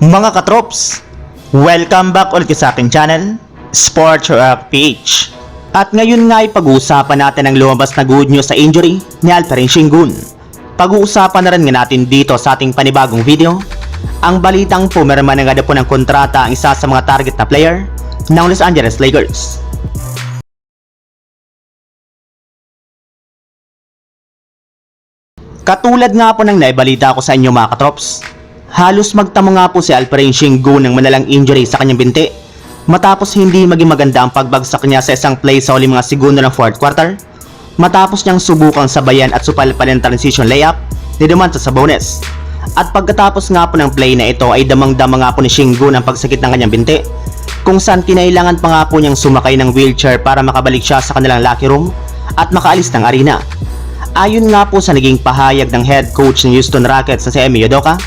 Mga katrops, welcome back ulit sa aking channel, Sports Rock PH. At ngayon nga ay pag-uusapan natin ang lumabas na good news sa injury ni Alperen Shingun. Pag-uusapan na rin nga natin dito sa ating panibagong video, ang balitang pumirma nga po ng kontrata ang isa sa mga target na player ng Los Angeles Lakers. Katulad nga po ng naibalita ko sa inyo mga katrops, halos magtamo nga po si Alperen Shingun ng manalang injury sa kanyang binti matapos hindi maging maganda ang pagbagsak niya sa isang play sa huling mga segundo ng fourth quarter matapos niyang subukang sabayan at supalpal ng transition layup ni Domantas Sabonis. At pagkatapos nga po ng play na ito ay damang-dama nga po ni Shingun ang pagsakit ng kanyang binti kung saan kinailangan pa nga po niyang sumakay ng wheelchair para makabalik siya sa kanilang locker room at makaalis ng arena. Ayon nga po sa naging pahayag ng head coach ng Houston Rockets na si Emi Udoka,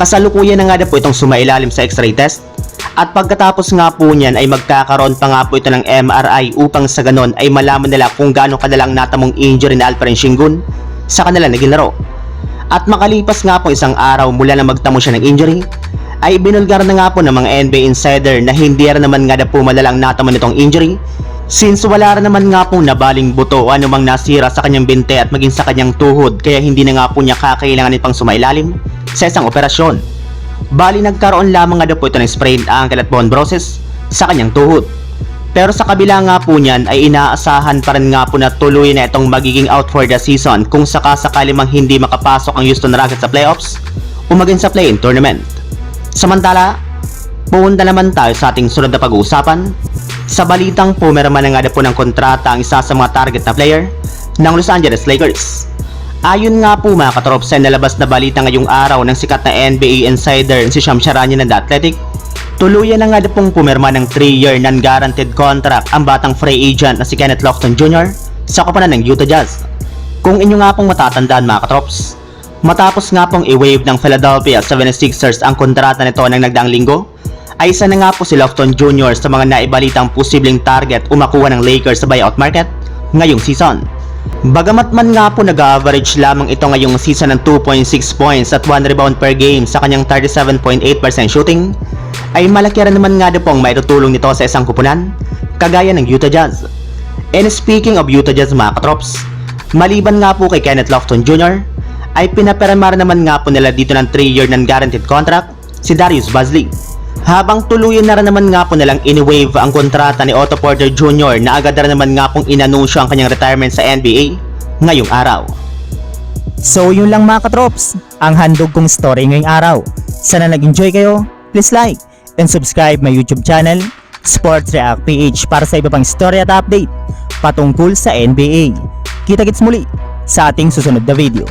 kasalukuyan na nga na po itong sumailalim sa x-ray test at pagkatapos nga po niyan ay magkakaroon pa nga po ito ng MRI upang sa ganon ay malaman nila kung gaano kadalang natamong injury na Alperen Shingun sa kanila naging laro. At makalipas nga po isang araw mula na magtamo siya ng injury, ay binulgar na nga po ng mga NBA insider na hindi rin naman nga na po malalang natamo nitong injury Since wala rin naman nga pong nabaling buto o anumang nasira sa kanyang binte at maging sa kanyang tuhod kaya hindi na nga po niya kakailanganin pang sumailalim sa isang operasyon. Bali nagkaroon lamang nga daw po ito ng sprained ankle at bone bruises sa kanyang tuhod. Pero sa kabila nga po niyan ay inaasahan pa rin nga po na tuloy na itong magiging out for the season kung sakasakali mang hindi makapasok ang Houston Rockets sa playoffs o maging sa play-in tournament. Samantala, pumunta naman tayo sa ating sunod na pag-uusapan sa balitang pumirma na nga po ng kontrata ang isa sa mga target na player ng Los Angeles Lakers. Ayon nga po mga katrops sa nalabas na balita ngayong araw ng sikat na NBA insider si Sham Charania ng The Athletic, tuluyan na nga pong pumirma ng 3-year non-guaranteed contract ang batang free agent na si Kenneth Lofton Jr. sa koponan ng Utah Jazz. Kung inyo nga pong matatandaan mga katrops, matapos nga pong i-waive ng Philadelphia 76ers ang kontrata nito ng nagdaang linggo, ay isa na nga po si Lofton Jr. sa mga naibalitang posibleng target o makuha ng Lakers sa buyout market ngayong season. Bagamat man nga po nag-average lamang ito ngayong season ng 2.6 points at 1 rebound per game sa kanyang 37.8% shooting, ay malaki rin naman nga din po ang maitutulong nito sa isang kupunan, kagaya ng Utah Jazz. And speaking of Utah Jazz mga katrops, maliban nga po kay Kenneth Lofton Jr., ay pinaperma rin naman nga po nila dito ng 3-year non-guaranteed contract si Darius Bazley. Habang tuluyan na rin naman nga po nalang in-waive ang kontrata ni Otto Porter Jr. na agad na naman nga pong inanunsyo ang kanyang retirement sa NBA ngayong araw. So yun lang mga katrops, ang handog kong story ngayong araw. Sana nag-enjoy kayo, please like and subscribe my YouTube channel, Sports React PH para sa iba pang story at update patungkol sa NBA. Kita-kits muli sa ating susunod na video.